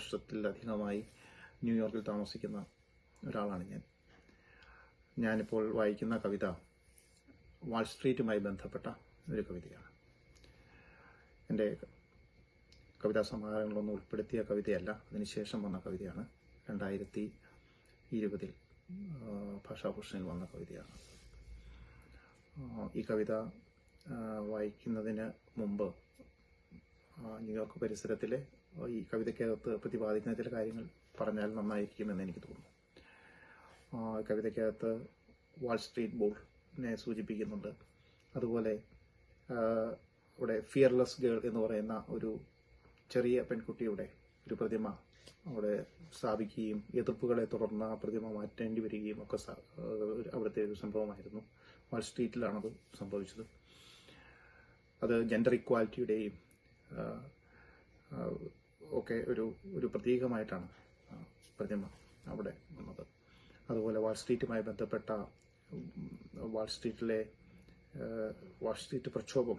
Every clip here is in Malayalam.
വർഷത്തിലധികമായി ന്യൂയോർക്കിൽ താമസിക്കുന്ന ഒരാളാണ് ഞാൻ. ഞാനിപ്പോൾ വായിക്കുന്ന കവിത വാൾ സ്ട്രീറ്റുമായി ബന്ധപ്പെട്ട ഒരു കവിതയാണ്. എന്റെ കവിതാ സമാഹാരങ്ങളൊന്നും ഉൾപ്പെടുത്തിയ കവിതയല്ല. അതിനുശേഷം വന്ന കവിതയാണ്. രണ്ടായിരത്തി ഇരുപതിൽ ഭാഷാഭൂഷണിൽ വന്ന കവിതയാണ്. ഈ കവിത വായിക്കുന്നതിന് മുമ്പ് ന്യൂയോർക്ക് പരിസരത്തിലെ ഈ കവിതയ്ക്കകത്ത് പ്രതിപാദിക്കുന്ന ചില കാര്യങ്ങൾ പറഞ്ഞാൽ നന്നായിരിക്കുമെന്ന് എനിക്ക് തോന്നുന്നു. കവിതയ്ക്കകത്ത് വാൾ സ്ട്രീറ്റ് ബോളിനെ സൂചിപ്പിക്കുന്നുണ്ട്. അതുപോലെ ഇവിടെ ഫിയർലെസ് ഗേൾ എന്ന് പറയുന്ന ഒരു ചെറിയ പെൺകുട്ടിയുടെ ഒരു പ്രതിമ അവിടെ സ്ഥാപിക്കുകയും എതിർപ്പുകളെ തുടർന്ന് ആ പ്രതിമ മാറ്റേണ്ടി വരികയും ഒക്കെ അവിടുത്തെ ഒരു സംഭവമായിരുന്നു. വാൾ സ്ട്രീറ്റിലാണത് സംഭവിച്ചത്. അത് ജെൻഡർ ഇക്വാലിറ്റിയുടെയും ഒക്കെ ഒരു ഒരു പ്രതീകമായിട്ടാണ് പ്രതിമ അവിടെ വന്നത്. അതുപോലെ വാൾ സ്ട്രീറ്റുമായി ബന്ധപ്പെട്ട വാൾ സ്ട്രീറ്റിലെ വാൾ സ്ട്രീറ്റ് പ്രക്ഷോഭം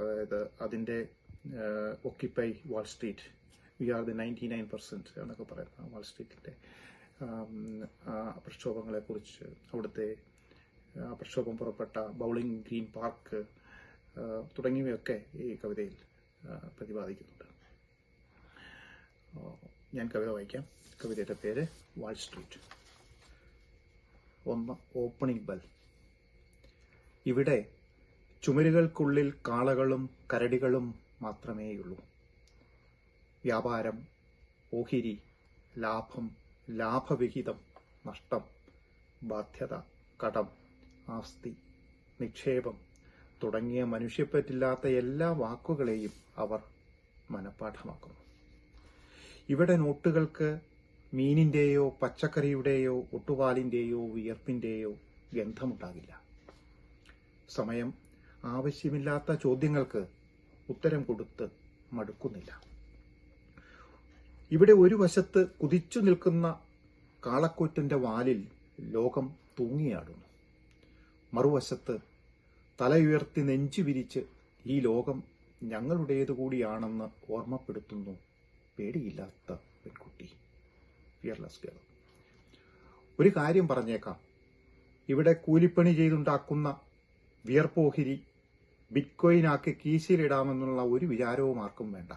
അതായത് അതിന്റെ occupy wall street we are the ninety nine percent എന്നൊക്കെ പറയുന്ന വാൾ സ്ട്രീറ്റിന്റെ പ്രക്ഷോഭങ്ങളെക്കുറിച്ച് അവിടുത്തെ പ്രക്ഷോഭം പുറപ്പെട്ട ബൗളിംഗ് ഗ്രീൻ പാർക്ക് തുടങ്ങിയവയൊക്കെ ഈ കവിതയിൽ പ്രതിപാദിക്കുന്നുണ്ട്. ഞാൻ കവിത വായിക്കാം. കവിതയുടെ പേര് വാൾ സ്ട്രീറ്റ്. ഒന്ന് ഓപ്പണിംഗ് ബെൽ. ഇവിടെ ചുമരുകൾക്കുള്ളിൽ കാളകളും കരടികളും മാത്രമേയുള്ളൂ. വ്യാപാരം ഓഹിരി ലാഭം ലാഭവിഹിതം നഷ്ടം ബാധ്യത കടം ആസ്തി നിക്ഷേപം തുടങ്ങിയ മനുഷ്യപ്പറ്റില്ലാത്ത എല്ലാ വാക്കുകളെയും അവർ മനഃപ്പാഠമാക്കുന്നു. ഇവിടെ നോട്ടുകൾക്ക് മീനിന്റെയോ പച്ചക്കറിയുടെയോ ഒട്ടുപാലിന്റെയോ വിയർപ്പിന്റെയോ ഗന്ധമുണ്ടാകില്ല. സമയം ആവശ്യമില്ലാത്ത ചോദ്യങ്ങൾക്ക് ഉത്തരം കൊടുത്ത് മടുക്കുന്നില്ല. ഇവിടെ ഒരു വശത്ത് കുതിച്ചു നിൽക്കുന്ന കാളക്കൂറ്റന്റെ വാലിൽ ലോകം തൂങ്ങിയാടുന്നു. മറുവശത്ത് തലയുയർത്തി നെഞ്ചു വിരിച്ച് ഈ ലോകം ഞങ്ങളുടേതു കൂടിയാണെന്ന് ഓർമ്മപ്പെടുത്തുന്നു പേടിയില്ലാത്ത പെൺകുട്ടി. ഫിയർലെസ് ഗേൾ ഒരു കാര്യം പറഞ്ഞേക്കാം. ഇവിടെ കൂലിപ്പണി ചെയ്തുണ്ടാക്കുന്ന വിയർപ്പോഹിരി ബിറ്റ്കോയിനാക്കി കീശയിലിടാമെന്നുള്ള ഒരു വിചാരവും ആർക്കും വേണ്ട.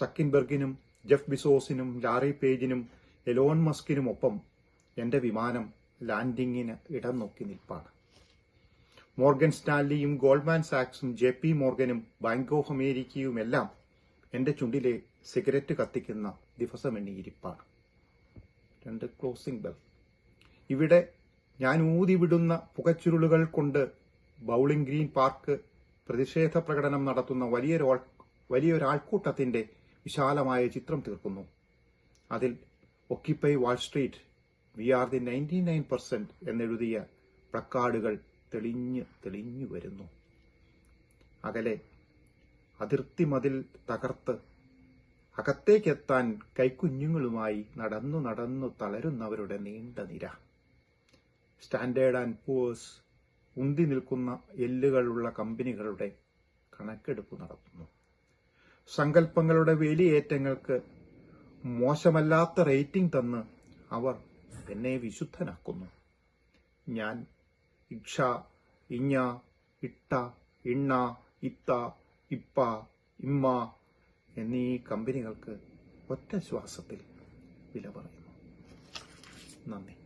ഷക്കിൻബർഗിനും ജെഫ് ബിസോസിനും ലാറി പേജിനും എലോൺ മസ്കിനും ഒപ്പം എന്റെ വിമാനം ലാൻഡിങ്ങിന് ഇടം നോക്കി നിൽപ്പാണ്. മോർഗൻ സ്റ്റാൻലിയും ഗോൾഡ്മാൻ സാക്സും ജെ പി മോർഗനും ബാങ്ക് ഓഫ് അമേരിക്കയുമെല്ലാം എന്റെ ചുണ്ടിലെ സിഗരറ്റ് കത്തിക്കുന്ന ദിവസമെണ്ണിയിരിപ്പാണ് രണ്ട് ക്ലോസിംഗ് ബെൽ ഇവിടെ ഞാൻ ഊതിവിടുന്ന പുകച്ചുരുളുകൾ കൊണ്ട് ബൗളിംഗ് ഗ്രീൻ പാർക്ക് പ്രതിഷേധ പ്രകടനം നടത്തുന്ന വലിയൊരു വലിയൊരാൾക്കൂട്ടത്തിന്റെ വിശാലമായ ചിത്രം തീർക്കുന്നു. അതിൽ occupy wall street we are the ninety nine percent എന്നെഴുതിയ പ്ലക്കാർഡുകൾ തെളിഞ്ഞ് തെളിഞ്ഞു വരുന്നു. അകലെ അതിർത്തി മതിൽ തകർത്ത് അകത്തേക്കെത്താൻ കൈക്കുഞ്ഞുങ്ങളുമായി നടന്നു നടന്നു തളരുന്നവരുടെ നീണ്ട നിര. സ്റ്റാൻഡേർഡ് ആൻഡ് പൂവേഴ്സ് ഉന്തി നിൽക്കുന്ന എല്ലുകളുള്ള കമ്പനികളുടെ കണക്കെടുപ്പ് നടത്തുന്നു. സങ്കല്പങ്ങളുടെ വേലിയേറ്റങ്ങൾക്ക് മോശമല്ലാത്ത റേറ്റിംഗ് തന്ന് അവർ എന്നെ വിശുദ്ധനാക്കുന്നു. ഞാൻ ഇക്ഷ ഇഞ്ഞ ഇട്ട ഇണ്ണ ഇത്ത ഇപ്പ ഇമ്മ എന്നീ കമ്പനികൾക്ക് ഒറ്റ ശ്വാസത്തിൽ വില പറയുന്നു. നന്ദി.